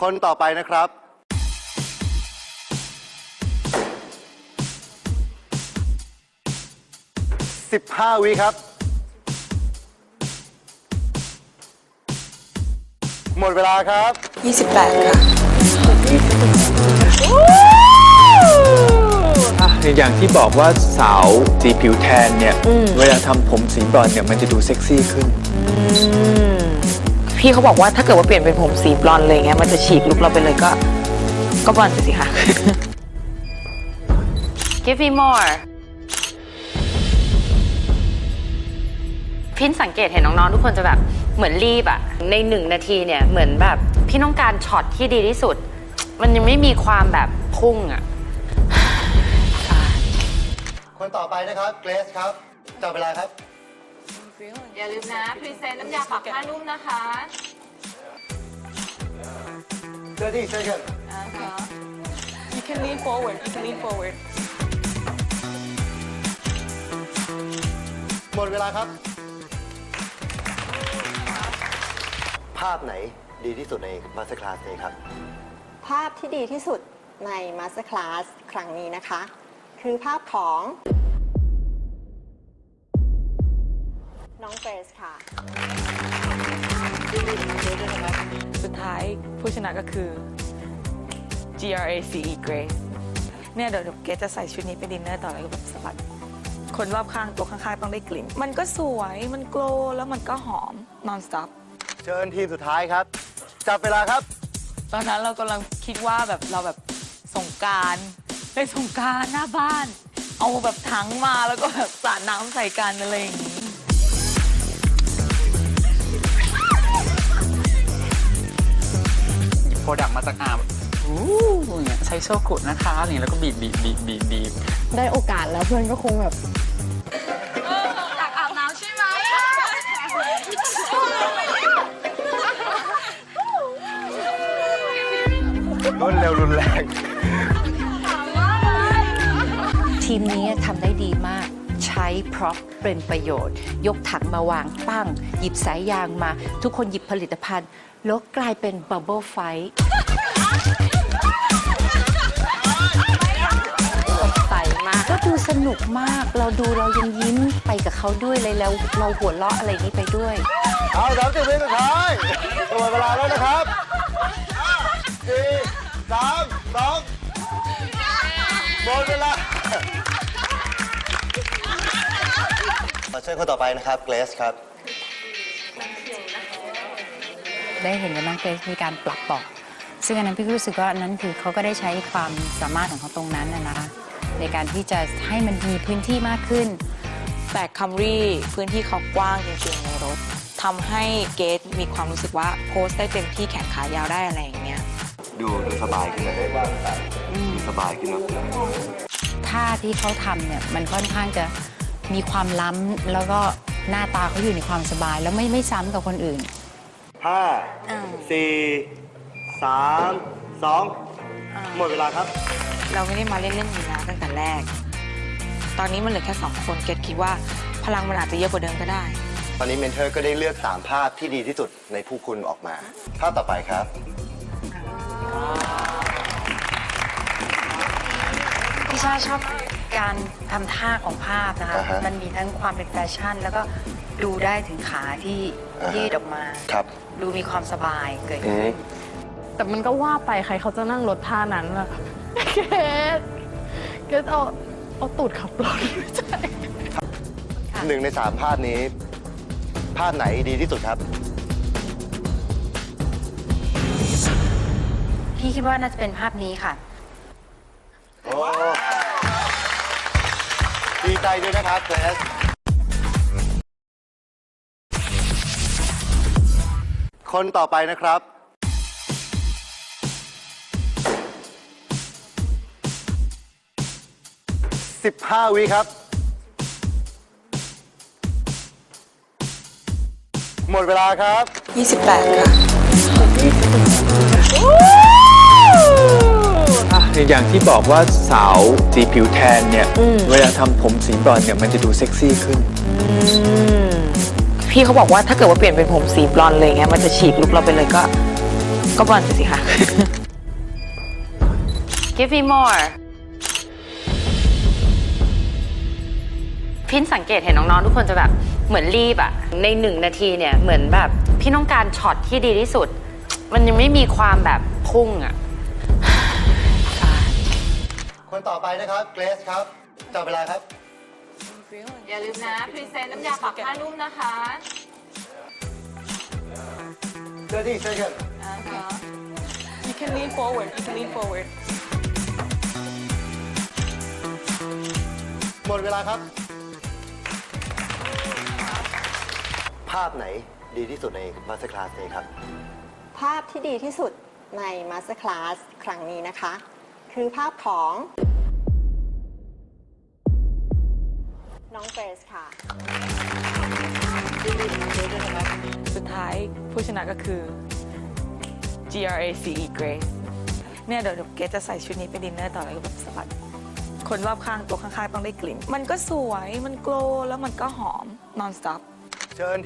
คนต่อไปนะครับ 15 วิครับ หมดเวลาครับ 28 ค่ะ อะอย่างที่บอกว่าสาวสีผิวแทนเนี่ย เวลาทำผมสีบรอนซ์เนี่ยมันจะดูเซ็กซี่ขึ้น พี่เขาบอกว่าถ้าเกิดว่าเปลี่ยนเป็นผมสีบลอนด์เลยเงี้ยมันจะฉีกลุกเราไปเลยก็ ก็บลอนด์ไปสิคะ Give me more พินสังเกตเห็นน้องๆทุกคนจะแบบเหมือนรีบอะในหนึ่งนาทีเนี่ยเหมือนแบบพี่ต้องการช็อตที่ดีที่สุด มันยังไม่มีความแบบพุ่งอะคนต่อไปนะครับ เกรซครับจับเวลาครับ อย่าลืมนะ พรีเซนต์น้ำยาปรับผ้านุ่มนะคะ 30 seconds You can lean forward. You can lean forward. หมดเวลาครับ ภาพไหนดีที่สุดในมาสเตอร์คลาสนี้ครับ ภาพที่ดีที่สุดใน Master Class ครั้งนี้นะคะ คือภาพของ น้องเกรซค่ะ สุดท้ายผู้ชนะก็คือ G R A C E Grace เนี่ยเดี๋ยวเกรซจะใส่ชุดนี้ไปดินเนอร์ต่อแล้วก็แบบสะบัด คนรอบข้างตัวข้างๆต้องได้กลิ่น มันก็สวย มันโกลว์แล้วมันก็หอม non stop เชิญทีมสุดท้ายครับ จับเวลาครับ ตอนนั้นเรากำลังคิดว่าแบบเราแบบสงกรารไปสงกรารหน้าบ้าน เอาแบบถังมาแล้วก็แบบสาดน้ำใส่กันอะไรอย่างนี้ โปรดักต์มาจากอ่างอู้อย่างเงี้ยใช้โชกุนะคะอย่างเงี้ยแล้วก็บีบบีบบีบบีบบีบได้โอกาสแล้วเพื่อนก็คงแบบรวดเร็วรุนแรง ทีมนี้ทำได้ดีมากใช้พร็อพเป็นประโยชน์ ยกถังมาวางปั้ง หยิบสายยางมา ทุกคนหยิบผลิตภัณฑ์ แล้วกลายเป็นบับเบิลไฟสดใสมากก็ดูสนุกมาก เราดูเรายังยิ้มไปกับเขาด้วยเลยแล้วเราหัวเราะอะไรนี้ไปด้วย เอาสามสิบวิสุดท้ายหมดเวลาแล้วนะครับสี่สามสองหมดเวลา เชิญคนต่อไปนะครับเกรซครับ ได้เห็นว่าน้องเกรซมีการปรับเบอกซึ่งอันนั้นพี่ก็รู้สึกว่าอันนั้นคือเขาก็ได้ใช้ความสามารถของเขาตรงนั้นนะนะคะในการที่จะให้มันมีพื้นที่มากขึ้น แต่คัมรี่พื้นที่เขากว้างจริงๆในรถทำให้เกตมีความรู้สึกว่าโพสต์ได้เต็มที่แขนขายาวได้อะไรอย่างเงี้ยดูดูสบายขึ้นเลยดูสบายขึ้นเนอะท่าที่เขาทำเนี่ยมันค่อนข้างจะ มีความล้ำแล้วก็หน้าตาเขาอยู่ในความสบาย แล้วไม่ไม่ซ้ำกับคนอื่น ห้าสี่สามสองหมดเวลาครับ เราไม่ได้มาเล่นเรื่องนี้นะตั้งแต่แรก ตอนนี้มันเหลือแค่สองคนเกตคิดว่าพลังมันอาจจะเยอะกว่าเดิมก็ได้ ตอนนี้เมนเทอร์ก็ได้เลือก 3 ภาพที่ดีที่สุดในผู้คุณออกมา ภาพต่อไปครับ พี่ชาชอบ การทำท่าของภาพนะคะ อ่าฮะมันมีทั้งความเป็นแฟชั่น แล้วก็ดูได้ถึงขาที่อ่าฮะ ยืดออกมา ครับ ดูมีความสบายเกิดอืขึ้มนแต่มันก็ว่าไปใครเขาจะนั่งรถท่านั้นล่ะเกดเกดเอาเอาตูดขับรถไม่ใช่หนึ่งในสามภาพนี้ ภาพไหนดีที่สุดครับ พี่คิดว่าน่าจะเป็นภาพนี้ค่ะ ดีใจด้วยนะครับเกรสคนต่อไปนะครับ15วิครับ หมดเวลาครับ 28 ค่ะ อะอย่างที่บอกว่าสาวสีผิวแทนเนี่ยเวลาทำผมสีบรอนซ์เนี่ยมันจะดูเซ็กซี่ขึ้น พี่เขาบอกว่าถ้าเกิดว่าเปลี่ยนเป็นผมสีบลอนด์เลยเงี้ยมันจะฉีกลุกเราไปเลยก็ ก็บอลไปสิคะ give me more พินสังเกตเห็นน้องๆทุกคนจะแบบเหมือนรีบอะในหนึ่งนาทีเนี่ยเหมือนแบบ พี่ต้องการช็อตที่ดีที่สุด มันยังไม่มีความแบบพุ่งอะ คนต่อไปนะครับเกรซครับจับเวลาครับ อย่าลืมนะ พรีเซนต์น้ำยาปรับผ้านุ่มนะคะ30 seconds you can lean forward you can lean forward หมดเวลาครับ ภาพไหนดีที่สุดในมาสเตอร์คลาสนี้ครับ ภาพที่ดีที่สุดใน Master Class ครั้งนี้นะคะ คือภาพของ น้องเกรซค่ะ สุดท้ายผู้ชนะก็คือ G R A C E Grace เนี่ยเดี๋ยวเกรซจะใส่ชุดนี้ไปดินเนอร์ต่อแล้วก็แบบสะบัดคนรอบข้างตัวข้างๆต้องได้กลิ่น มันก็สวยมันโกลว์แล้วมันก็หอม non stop เชิญ